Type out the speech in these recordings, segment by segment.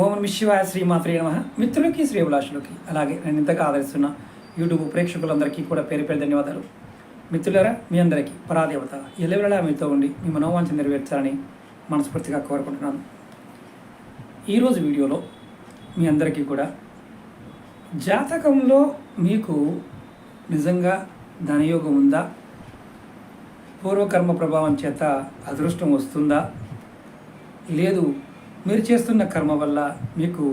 ఓం నమ శివాయ శ్రీమాత్రే నమ. మిత్రులకి శ్రీభిలాషులకి అలాగే నేను ఇంతగా ఆదరిస్తున్న యూట్యూబ్ ప్రేక్షకులందరికీ కూడా పేరు పేరు ధన్యవాదాలు. మిత్రులారా మీ అందరికీ పరాదేవత ఎల్లవేళలా మీతో ఉండి మీ మనోవాంఛ నెరవేర్చాలని మనస్ఫూర్తిగా కోరుకుంటున్నాను. ఈరోజు వీడియోలో మీ అందరికీ కూడా జాతకంలో మీకు నిజంగా ధనయోగం ఉందా? పూర్వకర్మ ప్రభావం చేత అదృష్టం వస్తుందా? లేదు మీరు చేస్తున్న కర్మ వల్ల మీకు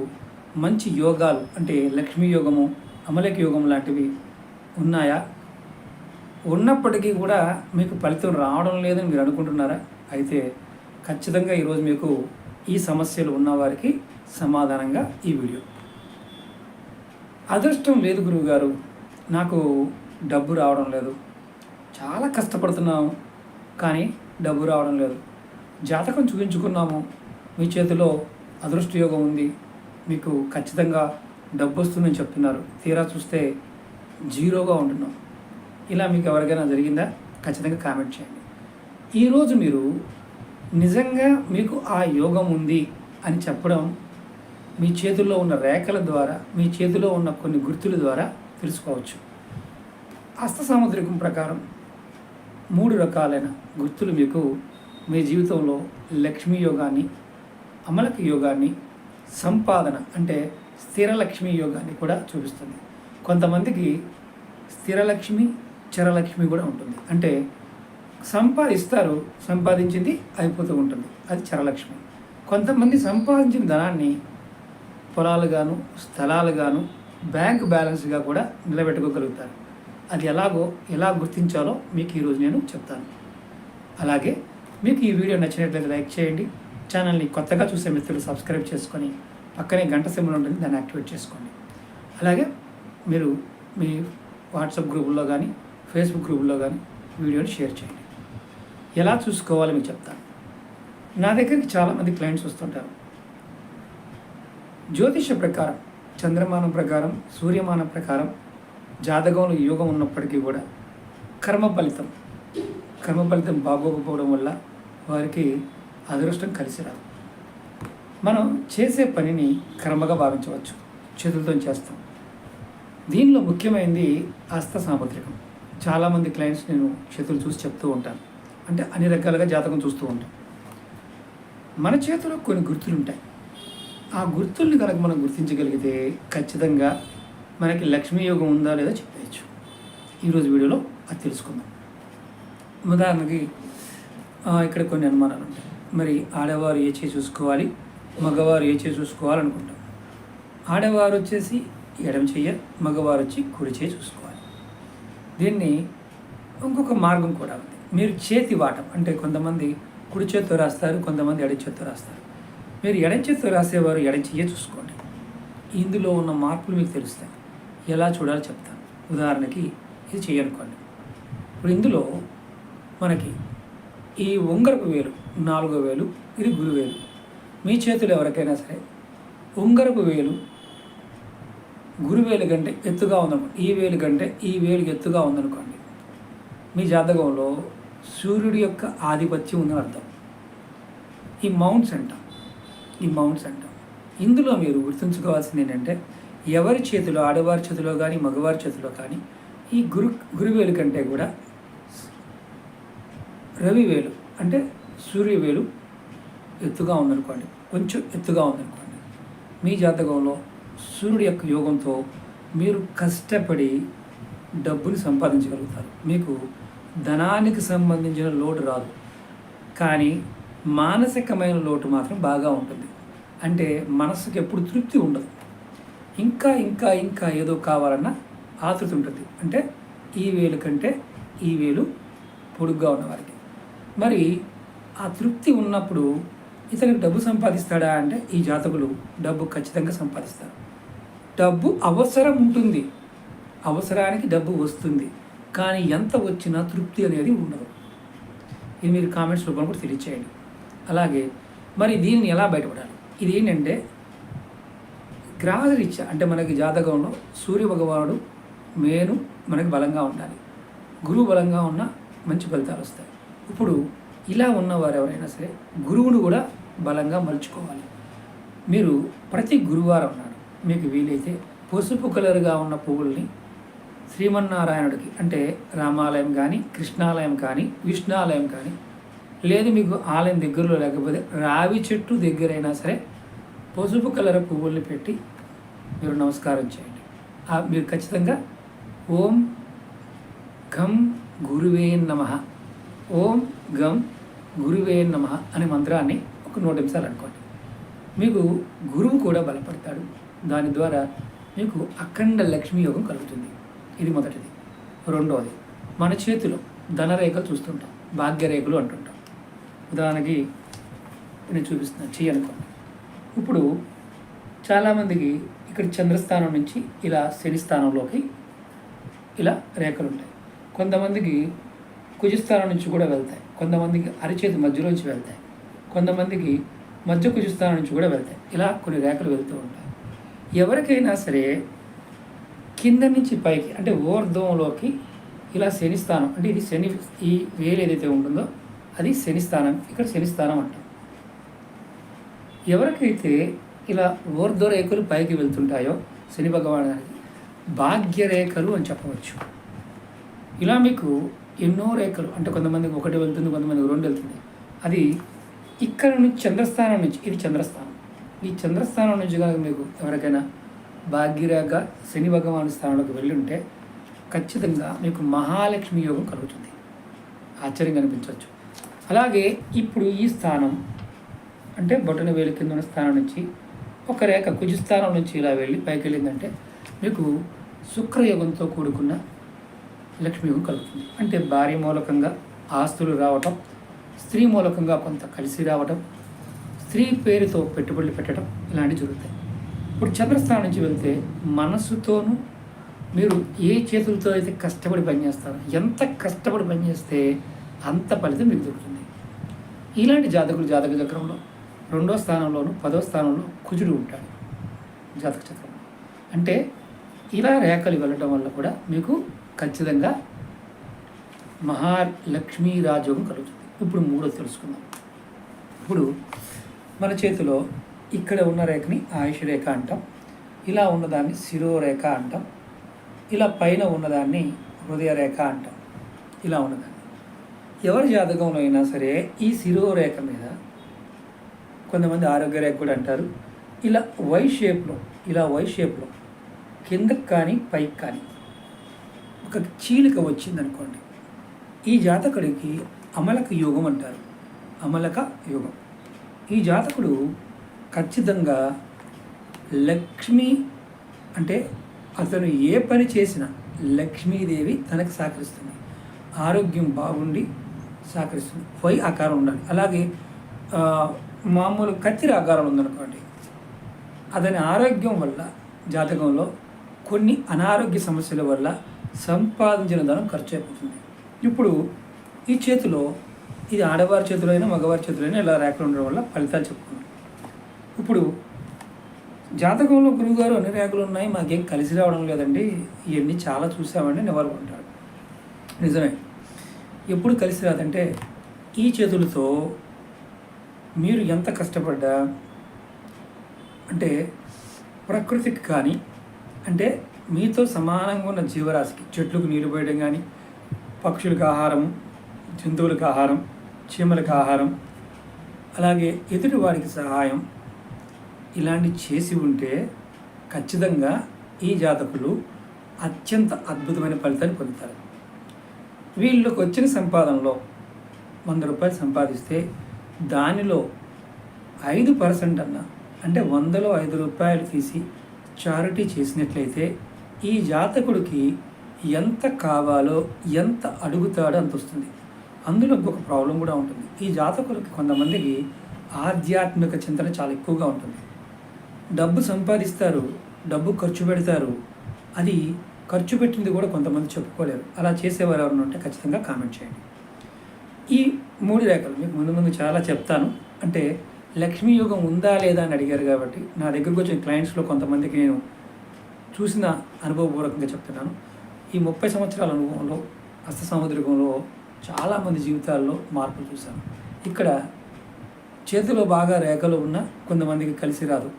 మంచి యోగాలు అంటే లక్ష్మీ యోగము అమలక యోగం లాంటివి ఉన్నాయా? ఉన్నప్పటికీ కూడా మీకు ఫలితం రావడం లేదని మీరు అనుకుంటున్నారా? అయితే ఖచ్చితంగా ఈరోజు మీకు ఈ సమస్యలు ఉన్నవారికి సమాధానంగా ఈ వీడియో. అదృష్టం లేదు గురువు గారు. నాకు డబ్బు రావడం లేదు. చాలా కష్టపడుతున్నాము కానీ డబ్బు రావడం లేదు. జాతకం చూపించుకున్నాము మీ చేతిలో అదృష్ట యోగం ఉంది. మీకు ఖచ్చితంగా డబ్బు వస్తుందని చెప్తున్నారు. తీరా చూస్తే జీరోగా ఉంటున్నాం. ఇలా మీకు ఎవరికైనా జరిగిందా? ఖచ్చితంగా కామెంట్ చేయండి. ఈరోజు మీరు నిజంగా మీకు ఆ యోగం ఉంది అని చెప్పడం మీ చేతుల్లో ఉన్న రేఖల ద్వారా మీ చేతిలో ఉన్న కొన్ని గుర్తుల ద్వారా తెలుసుకోవచ్చు. హస్త సాముద్రికం ప్రకారం మూడు రకాలైన గుర్తులు మీకు మీ జీవితంలో లక్ష్మీ యోగాన్ని అమలక యోగాన్ని సంపాదన అంటే స్థిరలక్ష్మి యోగాన్ని కూడా చూపిస్తుంది. కొంతమందికి స్థిరలక్ష్మి చరలక్ష్మి కూడా ఉంటుంది. అంటే సంపాదిస్తారు సంపాదించింది అయిపోతూ ఉంటుంది. అది చరలక్ష్మి. కొంతమంది సంపాదించిన ధనాన్ని పొలాలుగాను స్థలాలుగాను బ్యాంక్ బ్యాలెన్స్గా కూడా నిలబెట్టుకోగలుగుతారు. అది ఎలాగో ఎలా గుర్తించాలో మీకు ఈరోజు నేను చెప్తాను. అలాగే మీకు ఈ వీడియో నచ్చినట్లయితే లైక్ చేయండి. ఛానల్ని కొత్తగా చూసే మిత్రులు సబ్స్క్రైబ్ చేసుకొని పక్కనే గంట సింబల్ ఉంటుంది దాన్ని యాక్టివేట్ చేసుకోండి. అలాగే మీరు మీ వాట్సాప్ గ్రూపుల్లో కానీ ఫేస్బుక్ గ్రూపుల్లో కానీ వీడియోని షేర్ చేయండి. ఎలా చూసుకోవాలో మీకు చెప్తాను. నా దగ్గరికి చాలామంది క్లయింట్స్ వస్తుంటారు. జ్యోతిష ప్రకారం చంద్రమానం ప్రకారం సూర్యమానం ప్రకారం జాతకంలో యోగం ఉన్నప్పటికీ కూడా కర్మ ఫలితం కర్మ ఫలితం బాగోకపోవడం వల్ల వారికి అదృష్టం కలిసి రాదు. మనం చేసే పనిని క్రమగా భావించవచ్చు. చేతులతో చేస్తాం. దీనిలో ముఖ్యమైనది హస్త సాముద్రికం చాలామంది క్లయింట్స్ నేను చేతులు చూసి చెప్తూ ఉంటాను. అంటే అన్ని రకాలుగా జాతకం చూస్తూ ఉంటాం. మన చేతిలో కొన్ని గుర్తులు ఉంటాయి ఆ గుర్తుల్ని కనుక మనం గుర్తించగలిగితే ఖచ్చితంగా మనకి లక్ష్మీ యోగం ఉందా లేదా చెప్పేయచ్చు. ఈరోజు వీడియోలో అది తెలుసుకుందాం. ఉదాహరణకి ఇక్కడ కొన్ని అనుమానాలు ఉంటాయి మరి ఆడవారు ఏ చేయి చూసుకోవాలి? మగవారు ఏ చేయి చూసుకోవాలనుకుంటాం ఆడవారు వచ్చేసి ఎడమ చెయ్య మగవారు వచ్చి కుడి చేయి చూసుకోవాలి. దీన్ని ఇంకొక మార్గం కూడా ఉంది. మీరు చేతి వాటం అంటే కొంతమంది కుడి చేత్తో రాస్తారు కొంతమంది ఎడ చేత్తో రాస్తారు. మీరు ఎడం చేత్తో రాసేవారు ఎడం చెయ్యే చూసుకోండి. ఇందులో ఉన్న మార్పులు మీకు తెలుస్తాయి. ఎలా చూడాలో చెప్తాను. ఉదాహరణకి ఇది చేయనుకోండి ఇప్పుడు ఇందులో మనకి ఈ ఉంగరపు వేలు నాలుగో వేలు ఇది గురువేలు మీ చేతులు ఎవరికైనా సరే ఉంగరపు వేలు గురువేలు కంటే ఎత్తుగా ఉందనుకోండి ఈ వేలు కంటే ఈ వేలు ఎత్తుగా ఉందనుకోండి మీ జాతకంలో సూర్యుడి యొక్క ఆధిపత్యం ఉందని అర్థం. ఈ మౌంట్స్ అంటాం ఈ మౌంట్స్ అంటాం ఇందులో మీరు గుర్తుంచుకోవాల్సింది ఏంటంటే ఎవరి చేతిలో ఆడవారి చేతిలో కానీ మగవారి చేతిలో కానీ ఈ గురు గురువేలు కంటే కూడా రవివేలు అంటే సూర్యవేలు ఎత్తుగా ఉందనుకోండి. కొంచెం ఎత్తుగా ఉందనుకోండి. మీ జాతకంలో సూర్యుడి యొక్క యోగంతో మీరు కష్టపడి డబ్బుని సంపాదించగలుగుతారు. మీకు ధనానికి సంబంధించిన లోటు రాదు. కానీ మానసికమైన లోటు మాత్రం బాగా ఉంటుంది. అంటే మనసుకు ఎప్పుడు తృప్తి ఉండదు. ఇంకా ఇంకా ఇంకా ఏదో కావాలన్న ఆతృత ఉంటుంది. అంటే ఈ వేలు కంటే ఈ వేలు పొడుగ్గా ఉన్నవారికి. మరి ఆ తృప్తి ఉన్నప్పుడు ఇతనికి డబ్బు సంపాదిస్తాడా అంటే ఈ జాతకులు డబ్బు ఖచ్చితంగా సంపాదిస్తారు. డబ్బు అవసరం ఉంటుంది. అవసరానికి డబ్బు వస్తుంది. కానీ ఎంత వచ్చినా తృప్తి అనేది ఉండదు. ఇది మీరు కామెంట్స్ రూపంలో కూడా తెలియచేయండి. అలాగే మరి దీన్ని ఎలా బయటపడాలి? ఇది ఏంటంటే గ్రహరీత్యా అంటే మనకి జాతకంలో సూర్య భగవానుడు మేను మనకి బలంగా ఉండాలి. గురువు బలంగా ఉన్న మంచి ఫలితాలు వస్తాయి. ఇప్పుడు ఇలా ఉన్నవారు ఎవరైనా సరే గురువును కూడా బలంగా మలుచుకోవాలి. మీరు ప్రతి గురువారం నాడు మీకు వీలైతే పసుపు కలర్గా ఉన్న పువ్వుల్ని శ్రీమన్నారాయణుడికి అంటే రామాలయం కానీ కృష్ణాలయం కానీ విష్ణాలయం కానీ లేదు మీకు ఆలయం దగ్గరలో లేకపోతే రావి చెట్టు దగ్గరైనా సరే పసుపు కలర్ పువ్వుల్ని పెట్టి మీరు నమస్కారం చేయండి. మీరు ఖచ్చితంగా ఓం ఘం గురువే నమ ఓం గం గురువే నమ అనే మంత్రాన్ని ఒక నూట నిమిషాలు అనుకోండి. మీకు గురువు కూడా బలపడతాడు. దాని ద్వారా మీకు అఖండ లక్ష్మీ యోగం కలుగుతుంది. ఇది మొదటిది. రెండవది మన చేతిలో ధనరేఖలు చూస్తుంటాం. భాగ్యరేఖలు అంటుంటాం. ఉదాహరణకి నేను చూపిస్తున్నాను చెయ్యి అనుకోండి. ఇప్పుడు చాలామందికి ఇక్కడ చంద్రస్థానం నుంచి ఇలా శని స్థానంలోకి ఇలా రేఖలు ఉంటాయి కొంతమందికి కుజస్థానం నుంచి కూడా వెళ్తాయి. కొంతమందికి అరిచేతి మధ్యలోంచి వెళ్తాయి. కొంతమందికి మధ్య కుజస్థానం నుంచి కూడా వెళ్తాయి. ఇలా కొన్ని రేఖలు వెళ్తూ ఉంటాయి. ఎవరికైనా సరే కింద నుంచి పైకి అంటే ఓర్ధంలోకి ఇలా శని స్థానం అంటే ఇది శని ఈ వేలు ఏదైతే ఉంటుందో అది శని స్థానం ఇక్కడ శని స్థానం అంటాం. ఎవరికైతే ఇలా ఊర్ధ్వ రేఖలు పైకి వెళ్తుంటాయో శని భగవానానికి భాగ్యరేఖలు అని చెప్పవచ్చు. ఇలా మీకు ఎన్నో రేఖలు అంటే కొంతమందికి ఒకటి వెళ్తుంది కొంతమందికి రెండు వెళ్తుంది. అది ఇక్కడ నుంచి చంద్రస్థానం నుంచి ఇది చంద్రస్థానం. ఈ చంద్రస్థానం నుంచి కనుక మీకు ఎవరికైనా భాగ్యరేఖ శని భగవాన్ స్థానంలోకి వెళ్ళి ఉంటే ఖచ్చితంగా మీకు మహాలక్ష్మి యోగం కలుగుతుంది. ఆశ్చర్యం కనిపించవచ్చు. అలాగే ఇప్పుడు ఈ స్థానం అంటే బొటన వేలు కింద ఉన్న స్థానం నుంచి ఒక రేఖ కుజ స్థానం నుంచి ఇలా వెళ్ళి పైకి వెళ్ళిందంటే మీకు శుక్రయోగంతో కూడుకున్న లక్ష్మీయోగం కలుగుతుంది అంటే భార్య మూలకంగా ఆస్తులు రావటం స్త్రీ మూలకంగా కొంత కలిసి రావటం స్త్రీ పేరుతో పెట్టుబడులు పెట్టడం ఇలాంటివి జరుగుతాయి. ఇప్పుడు చంద్రస్థానం నుంచి వెళ్తే మనస్సుతోనూ మీరు ఏ చేతులతో అయితే కష్టపడి పనిచేస్తారో ఎంత కష్టపడి పనిచేస్తే అంత ఫలితం మీకు దొరుకుతుంది. ఇలాంటి జాతకులు జాతక చక్రంలో రెండో స్థానంలోను పదో స్థానంలో కుజుడు ఉంటాడు జాతక చక్రంలో. అంటే ఇలా రేఖలు వెళ్ళడం వల్ల కూడా మీకు ఖచ్చితంగా మహాలక్ష్మీ రాజయోగం కలుగుతుంది ఇప్పుడు మూడో తెలుసుకుందాం. ఇప్పుడు మన చేతిలో ఇక్కడ ఉన్న రేఖని ఆయుష్ రేఖ అంటాం. ఇలా ఉన్నదాన్ని శిరోరేఖ అంటాం. ఇలా పైన ఉన్నదాన్ని హృదయ రేఖ అంటాం. ఇలా ఉన్నదాన్ని. ఎవరి జాతకంలో అయినా సరే ఈ శిరోరేఖ మీద కొంతమంది ఆరోగ్య రేఖ కూడా అంటారు. ఇలా వై షేప్లో ఇలా వై షేప్లో కిందకి కానీ పైకి కానీ ఒక చీలిక వచ్చింది అనుకోండి ఈ జాతకుడికి అమలక యోగం అంటారు. అమలక యోగం. ఈ జాతకుడు ఖచ్చితంగా లక్ష్మి అంటే అతను ఏ పని చేసినా లక్ష్మీదేవి తనకు సహకరిస్తుంది. ఆరోగ్యం బాగుండి సహకరిస్తుంది. వై ఆకారం ఉండాలి. అలాగే మామూలు కత్తిరి ఆకారం ఉందనుకోండి అతని ఆరోగ్యం వల్ల జాతకంలో కొన్ని అనారోగ్య సమస్యల వల్ల సంపాదించిన ధనం ఖర్చు అయిపోతుంది ఇప్పుడు ఈ చేతిలో ఇది ఆడవారి చేతిలో అయినా మగవారి చేతిలో అయినా ఇలా రేఖలు ఉండడం వల్ల ఫలితాలు చెప్పుకున్నాం ఇప్పుడు జాతకంలో గురువుగారు అన్ని రేఖలు ఉన్నాయి మాకేం కలిసి రావడం లేదండి. ఇవన్నీ చాలా చూసామని నివారుకుంటారు నిజమే. ఎప్పుడు కలిసి రాదంటే ఈ చేతులతో మీరు ఎంత కష్టపడ్డా అంటే ప్రకృతికి కానీ అంటే మీతో సమానంగా ఉన్న జీవరాశికి చెట్లకు నీరు పోయడం కానీ పక్షులకు ఆహారం జంతువులకు ఆహారం చీమలకు ఆహారం అలాగే ఎదుటి వారికి సహాయం ఇలాంటి చేసి ఉంటే ఖచ్చితంగా ఈ జాతకులు అత్యంత అద్భుతమైన ఫలితాన్ని పొందుతారు. వీళ్ళకి వచ్చిన సంపాదనలో వంద రూపాయలు సంపాదిస్తే దానిలో ఐదు పర్సెంట్ అన్న అంటే వందలో ఐదు రూపాయలు తీసి చారిటీ చేసినట్లయితే ఈ జాతకుడికి ఎంత కావాలో ఎంత అడుగుతాడో అంత వస్తుంది. అందులో ఒక ప్రాబ్లం కూడా ఉంటుంది. ఈ జాతకులకి కొంతమందికి ఆధ్యాత్మిక చింతన చాలా ఎక్కువగా ఉంటుంది. డబ్బు సంపాదిస్తారు డబ్బు ఖర్చు పెడతారు. అది ఖర్చు పెట్టింది కూడా కొంతమంది చెప్పుకోలేరు. అలా చేసేవారు ఎవరైనా ఉంటే ఖచ్చితంగా కామెంట్ చేయండి. ఈ మూడు రేఖలు మీకు ముందు ముందు చాలా చెప్తాను. అంటే లక్ష్మీ యోగం ఉందా లేదా అని అడిగారు కాబట్టి నా దగ్గరకు వచ్చిన క్లయింట్స్లో కొంతమందికి నేను చూసిన అనుభవపూర్వకంగా చెప్తున్నాను. ఈ ముప్పై సంవత్సరాల అనుభవంలో హస్త సాముద్రికంలో చాలామంది జీవితాల్లో మార్పులు చూశాను. ఇక్కడ చేతిలో బాగా రేఖలు ఉన్న కొంతమందికి కలిసి రాదు.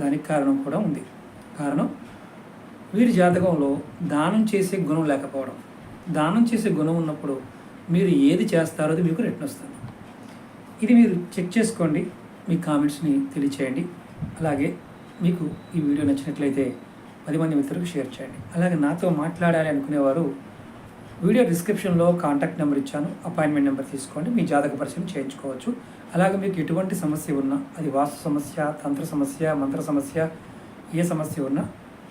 దానికి కారణం కూడా ఉంది. కారణం వీరి జాతకంలో దానం చేసే గుణం లేకపోవడం. దానం చేసే గుణం ఉన్నప్పుడు మీరు ఏది చేస్తారో అది మీకు రిటర్న్ వస్తుంది. ఇది మీరు చెక్ చేసుకోండి. మీ కామెంట్స్ని తెలియచేయండి. అలాగే మీకు ఈ వీడియో నచ్చినట్లయితే పది మంది మిత్రులకు షేర్ చేయండి. అలాగే నాతో మాట్లాడాలి అనుకునేవారు వీడియో డిస్క్రిప్షన్లో కాంటాక్ట్ నెంబర్ ఇచ్చాను అపాయింట్మెంట్ నెంబర్ తీసుకోండి మీ జాతక పరిచయం చేయించుకోవచ్చు. అలాగే మీకు ఎటువంటి సమస్య ఉన్నా అది వాస్తు సమస్య తంత్ర సమస్య మంత్ర సమస్య ఏ సమస్య ఉన్నా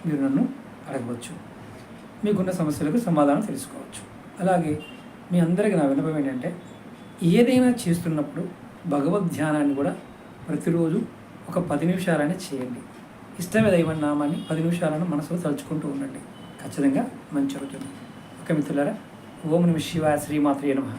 మీరు నన్ను అడగవచ్చు. మీకున్న సమస్యలకు సమాధానం తెలుసుకోవచ్చు. అలాగే మీ అందరికీ నా విన్నపం ఏంటంటే ఏదైనా చేస్తున్నప్పుడు భగవద్ ధ్యానాన్ని కూడా ప్రతిరోజు ఒక పది నిమిషాలైనా చేయండి. ఇష్టమే దైవం నామాన్ని పది నిమిషాలను మనసులో తలుచుకుంటూ ఉండండి. ఖచ్చితంగా మంచి అవుతుంది ఓకే మిత్రులారా ఓం నమ శివాయ శ్రీమాత్రే నమ.